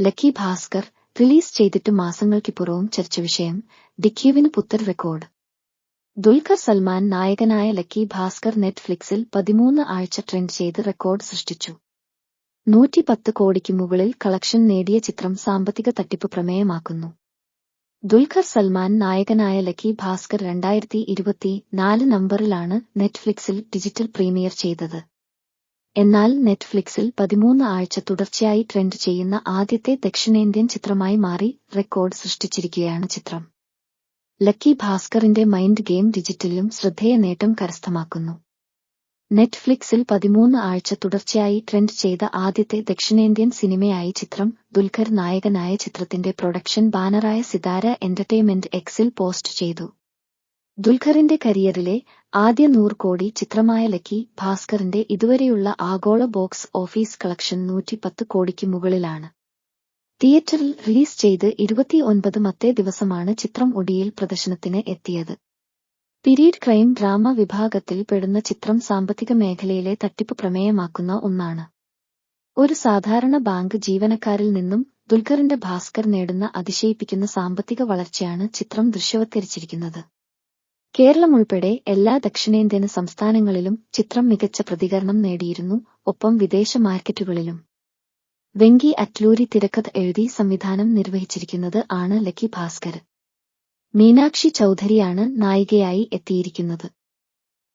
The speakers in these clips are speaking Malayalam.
ലക്കി ഭാസ്കർ റിലീസ് ചെയ്തിട്ട് മാസങ്ങൾക്കിപ്പുറവും ചർച്ച വിഷയം ഡിക്യുവിന് പുത്തർ റെക്കോർഡ്. ദുൽഖർ സൽമാൻ നായകനായ ലക്കി ഭാസ്കർ നെറ്റ്ഫ്ലിക്സിൽ പതിമൂന്ന് ആഴ്ച ട്രെൻഡ് ചെയ്ത് റെക്കോർഡ് സൃഷ്ടിച്ചു. നൂറ്റി പത്ത് കോടിക്ക് മുകളിൽ കളക്ഷൻ നേടിയ ചിത്രം സാമ്പത്തിക തട്ടിപ്പ് പ്രമേയമാക്കുന്നു. ദുൽഖർ സൽമാൻ നായകനായ ലക്കി ഭാസ്കർ രണ്ടായിരത്തി ഇരുപത്തി നാല് നമ്പറിലാണ് നെറ്റ്ഫ്ലിക്സിൽ ഡിജിറ്റൽ പ്രീമിയർ ചെയ്തത്. എന്നാൽ നെറ്റ്ഫ്ലിക്സിൽ പതിമൂന്ന് ആഴ്ച തുടർച്ചയായി ട്രെൻഡ് ചെയ്യുന്ന ആദ്യത്തെ ദക്ഷിണേന്ത്യൻ ചിത്രമായി മാറി റെക്കോർഡ് സൃഷ്ടിച്ചിരിക്കുകയാണ് ചിത്രം. ലക്കി ഭാസ്കറിന്റെ മൈൻഡ് ഗെയിം ഡിജിറ്റലിലും ശ്രദ്ധേയ നേട്ടം കരസ്ഥമാക്കുന്നു. നെറ്റ്ഫ്ലിക്സിൽ പതിമൂന്ന് ആഴ്ച തുടർച്ചയായി ട്രെൻഡ് ചെയ്ത ആദ്യത്തെ ദക്ഷിണേന്ത്യൻ സിനിമയായി ചിത്രം ദുൽഖർ നായകനായ ചിത്രത്തിന്റെ പ്രൊഡക്ഷൻ ബാനറായ സിതാര എന്റർടൈൻമെന്റ് എക്സിൽ പോസ്റ്റ് ചെയ്തു. ദുൽഖറിന്റെ കരിയറിലെ ആദ്യ നൂറ് കോടി ചിത്രമായ ലക്കി ഭാസ്കറിന്റെ ഇതുവരെയുള്ള ആഗോള ബോക്സ് ഓഫീസ് കളക്ഷൻ നൂറ്റി പത്ത് കോടിക്ക് മുകളിലാണ്. തിയേറ്ററിൽ റിലീസ് ചെയ്ത് ഇരുപത്തിയൊൻപത് മത്തേ ദിവസമാണ് ചിത്രം ഒടിയിൽ പ്രദർശനത്തിന് എത്തിയത്. പിരീഡ് ക്രൈം ഡ്രാമ വിഭാഗത്തിൽ പെടുന്ന ചിത്രം സാമ്പത്തിക മേഖലയിലെ തട്ടിപ്പ് പ്രമേയമാക്കുന്ന ഒന്നാണ്. ഒരു സാധാരണ ബാങ്ക് ജീവനക്കാരിൽ നിന്നും ദുൽഖറിന്റെ ഭാസ്കർ നേടുന്ന അതിശയിപ്പിക്കുന്ന സാമ്പത്തിക വളർച്ചയാണ് ചിത്രം ദൃശ്യവത്കരിച്ചിരിക്കുന്നത്. കേരളം ഉൾപ്പെടെ എല്ലാ ദക്ഷിണേന്ത്യൻ സംസ്ഥാനങ്ങളിലും ചിത്രം മികച്ച പ്രതികരണം നേടിയിരുന്നു ഒപ്പം വിദേശ മാർക്കറ്റുകളിലും. വെങ്കി അറ്റ്ലൂരി തിരക്കഥ എഴുതി സംവിധാനം നിർവഹിച്ചിരിക്കുന്നത് ആണ് ലക്കി ഭാസ്കർ. മീനാക്ഷി ചൌധരിയാണ് നായികയായി എത്തിയിരിക്കുന്നത്.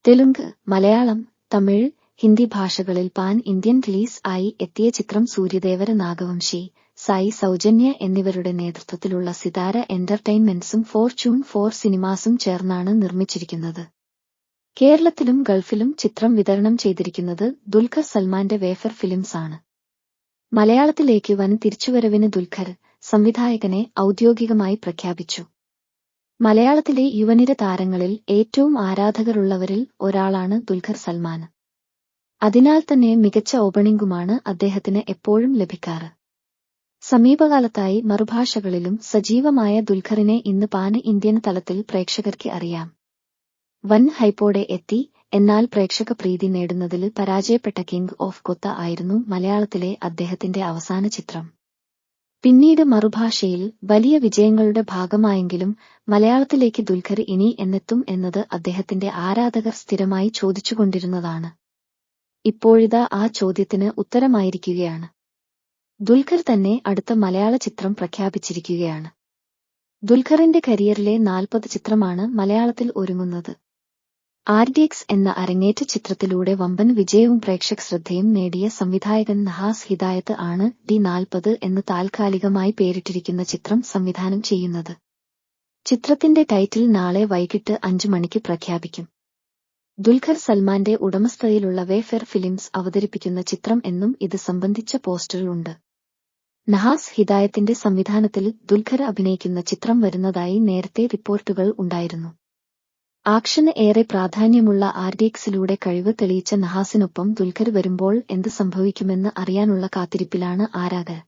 തെലുങ്ക് മലയാളം തമിഴ് ഹിന്ദി ഭാഷകളിൽ പാൻ ഇന്ത്യൻ റിലീസ് ആയി എത്തിയ ചിത്രം സൂര്യദേവര നാഗവംശി സായി സൗജന്യ എന്നിവരുടെ നേതൃത്വത്തിലുള്ള സിതാര എന്റർടൈൻമെന്റ്സും ഫോർച്യൂൺ ഫോർ സിനിമാസും ചേർന്നാണ് നിർമ്മിച്ചിരിക്കുന്നത്. കേരളത്തിലും ഗൾഫിലും ചിത്രം വിതരണം ചെയ്തിരിക്കുന്നത് ദുൽഖർ സൽമാന്റെ വേഫർ ഫിലിംസ് ആണ്. മലയാളത്തിലേക്ക് വൻ തിരിച്ചുവരവിന് ദുൽഖർ സംവിധായകനെ ഔദ്യോഗികമായി പ്രഖ്യാപിച്ചു. മലയാളത്തിലെ യുവനിര താരങ്ങളിൽ ഏറ്റവും ആരാധകരുള്ളവരിൽ ഒരാളാണ് ദുൽഖർ സൽമാൻ. അതിനാൽ തന്നെ മികച്ച ഓപ്പണിംഗുമാണ് അദ്ദേഹത്തിന് എപ്പോഴും ലഭിക്കാറ്. സമീപകാലത്തായി മറുഭാഷകളിലും സജീവമായ ദുൽഖറിനെ ഇന്ന് പാന് ഇന്ത്യൻ തലത്തിൽ പ്രേക്ഷകർക്ക് അറിയാം. വൻ ഹൈപ്പോടെ എത്തി എന്നാൽ പ്രേക്ഷക പ്രീതി നേടുന്നതിൽ പരാജയപ്പെട്ട കിങ് ഓഫ് കൊത്ത ആയിരുന്നു മലയാളത്തിലെ അദ്ദേഹത്തിന്റെ അവസാന ചിത്രം. പിന്നീട് മറുഭാഷയിൽ വലിയ വിജയങ്ങളുടെ ഭാഗമായെങ്കിലും മലയാളത്തിലേക്ക് ദുൽഖർ ഇനി എന്നെത്തും എന്നത് അദ്ദേഹത്തിന്റെ ആരാധകർ സ്ഥിരമായി ചോദിച്ചുകൊണ്ടിരുന്നതാണ്. ഇപ്പോഴിതാ ആ ചോദ്യത്തിന് ഉത്തരമായിരിക്കുകയാണ്. ദുൽഖർ തന്നെ അടുത്ത മലയാള ചിത്രം പ്രഖ്യാപിച്ചിരിക്കുകയാണ്. ദുൽഖറിന്റെ കരിയറിലെ നാൽപ്പത് ചിത്രമാണ് മലയാളത്തിൽ ഒരുങ്ങുന്നത്. ആർഡിഎക്സ് എന്ന അരങ്ങേറ്റ ചിത്രത്തിലൂടെ വമ്പൻ വിജയവും പ്രേക്ഷക ശ്രദ്ധയും നേടിയ സംവിധായകൻ നഹാസ് ഹിദായത്ത് ആണ് ഡി നാൽപ്പത് എന്ന് താൽക്കാലികമായി പേരിട്ടിരിക്കുന്ന ചിത്രം സംവിധാനം ചെയ്യുന്നത്. ചിത്രത്തിന്റെ ടൈറ്റിൽ നാളെ വൈകിട്ട് അഞ്ചു മണിക്ക് പ്രഖ്യാപിക്കും. ദുൽഖർ സൽമാന്റെ ഉടമസ്ഥതയിലുള്ള വേഫെർ ഫിലിംസ് അവതരിപ്പിക്കുന്ന ചിത്രം എന്നും ഇത് സംബന്ധിച്ച പോസ്റ്ററിലുണ്ട് നഹാസ് ഹിദായത്തിന്റെ സംവിധാനത്തിൽ ദുൽഖർ അഭിനയിക്കുന്ന ചിത്രം വരുന്നതായി നേരത്തെ റിപ്പോർട്ടുകൾ ഉണ്ടായിരുന്നു. ആക്ഷന് ഏറെ പ്രാധാന്യമുള്ള ആർഡിഎക്സിലൂടെ കഴിവ് തെളിയിച്ച നഹാസിനൊപ്പം ദുൽഖർ വരുമ്പോൾ എന്ത് സംഭവിക്കുമെന്ന് അറിയാനുള്ള കാത്തിരിപ്പിലാണ് ആരാധകർ.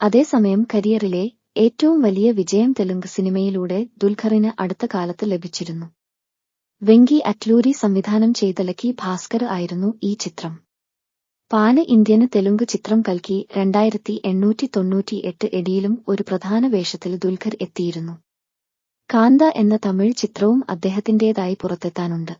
അതേസമയം കരിയറിലെ ഏറ്റവും വലിയ വിജയം തെലുങ്ക് സിനിമയിലൂടെ ദുൽഖറിന് അടുത്ത കാലത്ത് ലഭിച്ചിരുന്നു. വെങ്കി അറ്റ്ലൂരി സംവിധാനം ചെയ്ത ലക്കി ഭാസ്കർ ആയിരുന്നു ഈ ചിത്രം. പാന ഇന്ത്യന് തെലുങ്ക് ചിത്രം കൽക്കി രണ്ടായിരത്തി എണ്ണൂറ്റി തൊണ്ണൂറ്റി എട്ട് എടിയിലും ഒരു പ്രധാന വേഷത്തിൽ ദുൽഖർ എത്തിയിരുന്നു. കാന്ത എന്ന തമിഴ് ചിത്രവും അദ്ദേഹത്തിന്റേതായി പുറത്തെത്താനുണ്ട്.